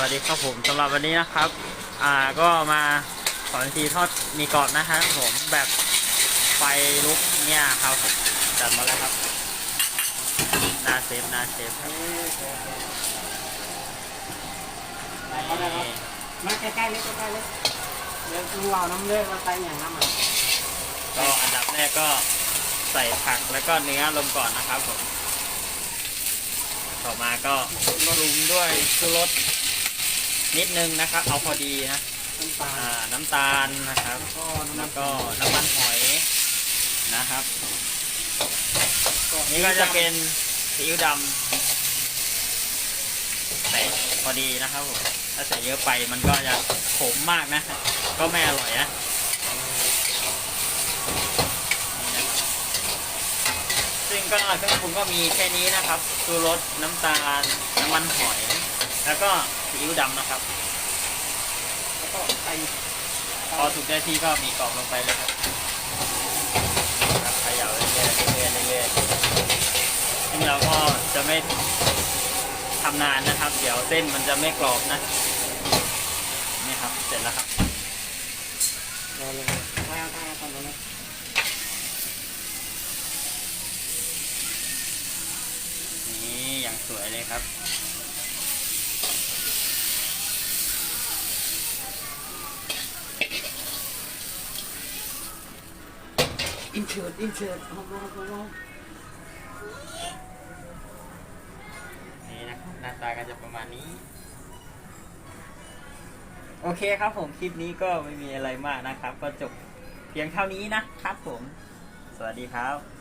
วัสดีครับผมสำหรับวันนี้นะครับ อ่าก็มาสอนวิธีทอดหมีกรอบนะครับผมแบบไฟลุกเนี่ยครับผมจัดมาแล้วครับหนาเซฟหนาเซฟครับเอาได้ครับนี่มาใกล้ๆเลยใกล้ๆเลยเดี๋ยวดูเอาน้ำเลือดมาใส่อย่างน้ำมันก็อันดับแรกก็ใส่ผักแล้วก็เนื้อลงก่อนนะครับผมต่อมาก็ปรุงด้วยชูรส นิดนึงนะครับ เอาพอดีนะน้ำตาอ่าลน้ำตาลนะครับแล้วก็น้ำมันแล้วก็น้ำมันหอยนะครับ นี่ก็จะเป็นซีอิ๊วดำใส่พอดีนะครับผมถ้าใส่เยอะไปมันก็จะขมมากนะ ก็ไม่อร่อยนะนี่นะครับซึ่งก็เครื่องปรุงก็มีแค่นี้นะครับชูรสน้ำตาลน้ำมันหอย แล้วก็ซีอิ๊วดำนะครับแล้วก็ใส่พอถูกได้ที่ก็มีกรอบลงไปเลยครับครับเขย่าเรื่อยๆเรื่อยๆเรื่อยๆซึ่งเราก็จะไม่ทำนานนะครับ เดี๋ยวเส้นมันจะไม่กรอบนะนี่ครับเสร็จแล้วครับรอเลยถ้าถ้าตอนนี้นี่อย่างสวยเลยครับ อินเสิร์อินเสิร์ตเอามาเอามานี่นะครับหน้าตาก็จะประมาณนี้ โอเคครับผมคลิปนี้ก็ไม่มีอะไรมากนะครับ ก็จบเพียงเท่านี้นะครับผม สวัสดีครับ